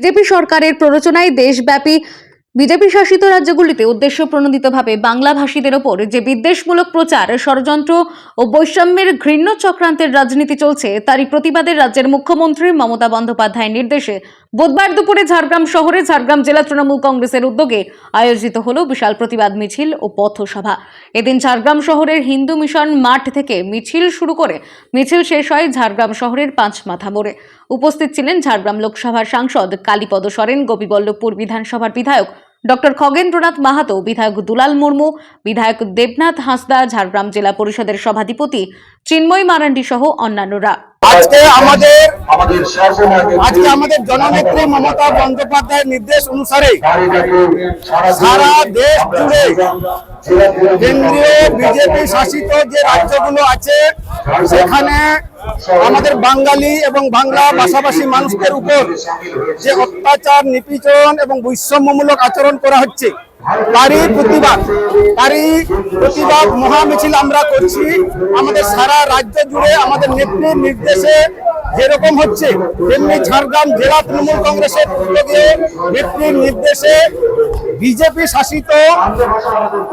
BJP সরকারের প্ররোচনায় দেশব্যাপী বিজেপি শাসিত রাজ্যগুলিতে উদ্দেশ্য প্রণোদিতভাবে বাংলা ভাষীদের ওপর যে বিদ্বেষমূলক প্রচার, ষড়যন্ত্র ও বৈষম্যের ঘৃণ্য চক্রান্তের রাজনীতি চলছে, তারই প্রতিবাদে রাজ্যের মুখ্যমন্ত্রী মমতা বন্দ্যোপাধ্যায়ের নির্দেশে বুধবার দুপুরে ঝাড়গ্রাম শহরে ঝাড়গ্রাম জেলা তৃণমূল কংগ্রেসের উদ্যোগে আয়োজিত হলো বিশাল প্রতিবাদ মিছিল ও পথসভা। এদিন ঝাড়গ্রাম শহরের হিন্দু মিশন মাঠ থেকে মিছিল শুরু করে মিছিল শেষ হয় ঝাড়গ্রাম শহরের পাঁচ মাথা মোড়ে। উপস্থিত ছিলেন ঝাড়গ্রাম লোকসভার সাংসদ কালীপদ সরেন, গোপীবল্লভপুর বিধানসভার বিধায়ক ডক্টর খগেন্দ্রনাথ মাহাতো, বিধায়ক দুলাল মুর্মু, বিধায়ক দেবনাথ হাঁসদা, ঝাড়গ্রাম জেলা পরিষদের সভাধিপতি চিন্ময় মারান্ডি সহ অন্যান্যরা। আজকে আমাদের আজকে আমাদের জননেত্রী মমতা বন্দ্যোপাধ্যায়ের নির্দেশ অনুসারে সারা দেশ জুড়ে কেন্দ্রীয় বিজেপি শাসিত যে রাজ্যগুলো আছে সেখানে আমাদের বাঙালি এবং বাংলা ভাষাভাষী মানুষদের উপর যে অত্যাচার নিপীড়ন এবং বৈষম্যমূলক আচরণ করা হচ্ছে তারই প্রতিবাদ তারই প্রতিবাদ মহামিছিল আমরা করছি। আমাদের সারা রাজ্য জুড়ে আমাদের নেত্রীর নির্দেশে যেরকম হচ্ছে, তেমনি ঝাড়গ্রাম জেলা তৃণমূল কংগ্রেসের উদ্যোগে নেত্রীর নির্দেশে বিজেপি শাসিত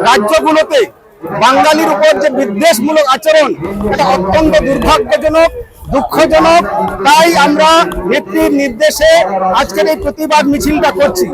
রাজ্যগুলোতে বাঙালির উপর যে বিদ্বেষমূলক আচরণ, এটা অত্যন্ত দুর্ভাগ্যজনক, দুঃখজনক। তাই আমরা নেত্রীর নির্দেশে আজকের এই প্রতিবাদ মিছিলটা করছি।